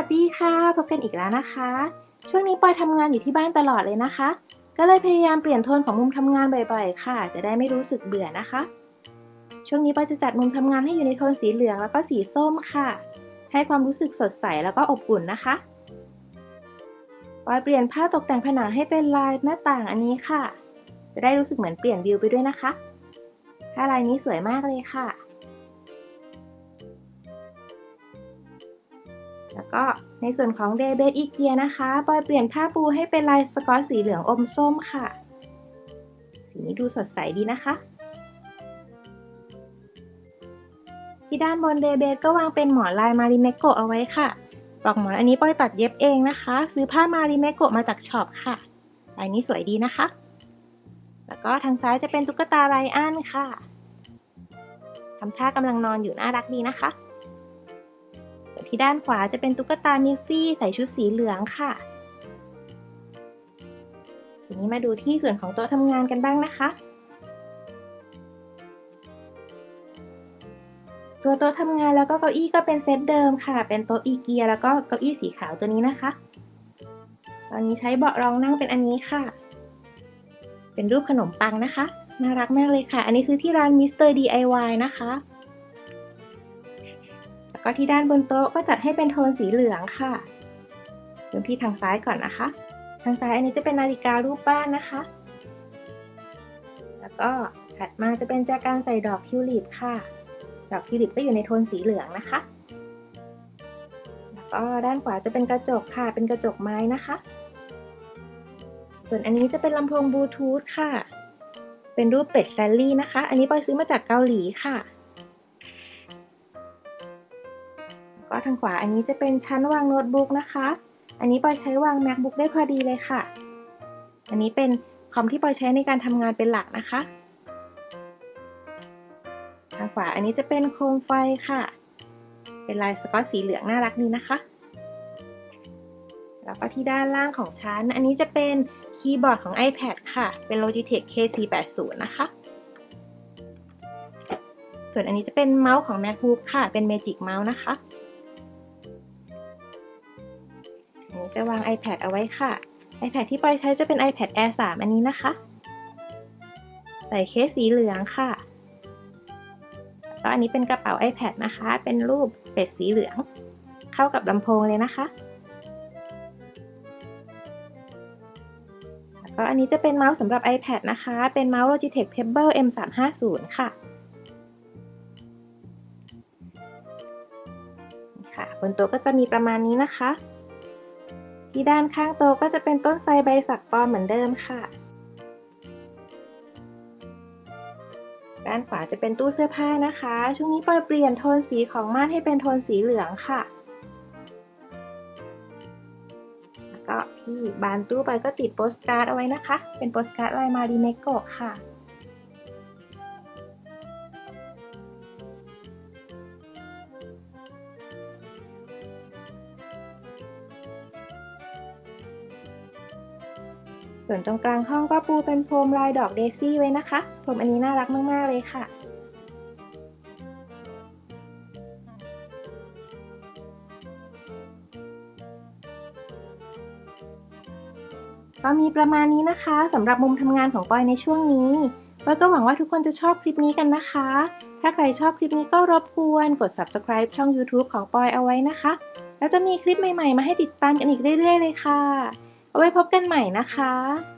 ัสดีค่ะ พบกันอีกแล้วนะคะ ช่วงนี้ปอยทำงานอยู่ที่บ้านตลอดเลยนะคะ ก็เลยพยายามเปลี่ยนโทนของมุมทำงานบ่อยๆ ค่ะ จะได้ไม่รู้สึกเบื่อนะคะ ช่วงนี้ปอยจะจัดมุมทำงานให้อยู่ในโทนสีเหลืองแล้วก็สีส้มค่ะ ให้ความรู้สึกสดใสแล้วก็อบอุ่นนะคะปอยเปลี่ยนผ้าตกแต่งผนังให้เป็นลายหน้าต่างอันนี้ค่ะ จะได้รู้สึกเหมือนเปลี่ยนวิวไปด้วยนะคะผ้าลายนี้สวยมากเลยค่ะ ก็ในส่วนของเดเบดอีเกียนะคะปอยเปลี่ยนผ้าปูให้เป็นลายสกอตสีเหลืองอมส้มค่ะ สีนี้ดูสดใสดีนะคะที่ด้านบนเดเบดก็วางเป็นหมอนลายมาริเมโกะเอาไว้ค่ะปลอกหมอนอันนี้ปอยตัดเย็บเองนะคะ ซื้อผ้ามาริเมโกะมาจากช็อปค่ะลายนี้สวยดีนะคะ แล้วก็ทางซ้ายจะเป็นตุ๊กตาไรอันค่ะทำท่ากำลังนอนอยู่น่ารักดีนะคะ ที่ด้านขวาจะเป็นตุ๊กตามิฟฟี่ใส่ชุดสีเหลืองค่ะ ทีนี้มาดูที่ส่วนของโต๊ะทำงานกันบ้างนะคะ ตัวโต๊ะทำงานแล้วก็เก้าอี้ก็เป็นเซตเดิมค่ะ เป็นโต๊ะอีเกียแล้วก็เก้าอี้สีขาวตัวนี้นะคะ ตอนนี้ใช้เบาะรองนั่งเป็นอันนี้ค่ะ เป็นรูปขนมปังนะคะ น่ารักมากเลยค่ะ อันนี้ซื้อที่ร้าน Mr. DIY นะคะแล้ว ก็ที่ด้านบนโต๊ะก็จัดให้เป็นโทนสีเหลืองค่ะเริ่มที่ทางซ้ายก่อนนะคะ ทางซ้ายอันนี้จะเป็นนาฬิการูปบ้านนะคะ แล้วก็ถัดมาจะเป็นแจกันใส่ดอกทิวลิปค่ะ ดอกทิวลิปก็อยู่ในโทนสีเหลืองนะคะ แล้วก็ด้านขวาจะเป็นกระจกค่ะ เป็นกระจกไม้นะคะ ส่วนอันนี้จะเป็นลำโพงบลูทูธค่ะ เป็นรูปเป็ดแตลลี่นะคะ อันนี้ปอยซื้อมาจากเกาหลีค่ะ ก็ทางขวาอันนี้จะเป็นชั้นวางโน้ตบุ๊กนะคะ อันนี้ปอยใช้วาง macbook ได้พอดีเลยค่ะ อันนี้เป็นคอมที่ปอยใช้ในการทำงานเป็นหลักนะคะ ทางขวาอันนี้จะเป็นโคมไฟค่ะ เป็นลายสกอตสีเหลืองน่ารักดีนะคะ แล้วก็ที่ด้านล่างของชั้น อันนี้จะเป็นคีย์บอร์ดของ iPad ค่ะ เป็น Logitech KC80 นะคะส่วนอันนี้จะเป็นเมาส์ของ MacBook ค่ะ เป็น Magic Mouse นะคะ จะวาง iPad เอาไว้ค่ะ iPad ที่ปอยใช้จะเป็น iPad Air 3 อันนี้นะคะ ใส่เคสสีเหลืองค่ะ แล้วอันนี้เป็นกระเป๋า iPad นะคะ เป็นรูปเป็ดสีเหลือง เข้ากับลำโพงเลยนะคะ แล้วก็อันนี้จะเป็นเมาส์สำหรับ iPad นะคะ เป็นเมาส์ Logitech Pebble M350 ค่ะค่ะบนโต๊ะก็จะมีประมาณนี้นะคะ ที่ด้านข้างโต๊ะก็จะเป็นต้นไทรใบสักปลอมเหมือนเดิมค่ะ ด้านขวาจะเป็นตู้เสื้อผ้านะคะ ช่วงนี้ปอยเปลี่ยนโทนสีของม่านให้เป็นโทนสีเหลืองค่ะ แล้วก็ที่บานตู้ปอยก็ติดโปสการ์ดเอาไว้นะคะ เป็นโปสการ์ดลายมาริเมโกะค่ะ ส่วนตรงกลางห้องก็ปูเป็นโฟมลายดอกเดซี่ไว้นะคะโฟมอันนี้น่ารักมาก ๆ เลยค่ะก็มีประมาณนี้นะคะสำหรับมุมทำงานของปอยในช่วงนี้ปอยก็หวังว่าทุกคนจะชอบคลิปนี้กันนะคะ ถ้าใครชอบคลิปนี้ก็รบกวนกด subscribe ช่อง YouTube ของปอยเอาไว้นะคะ แล้วจะมีคลิปใหม่ๆ มาให้ติดตามกันอีกเรื่อย ๆ เลยค่ะ เอาไว้พบกันใหม่นะคะ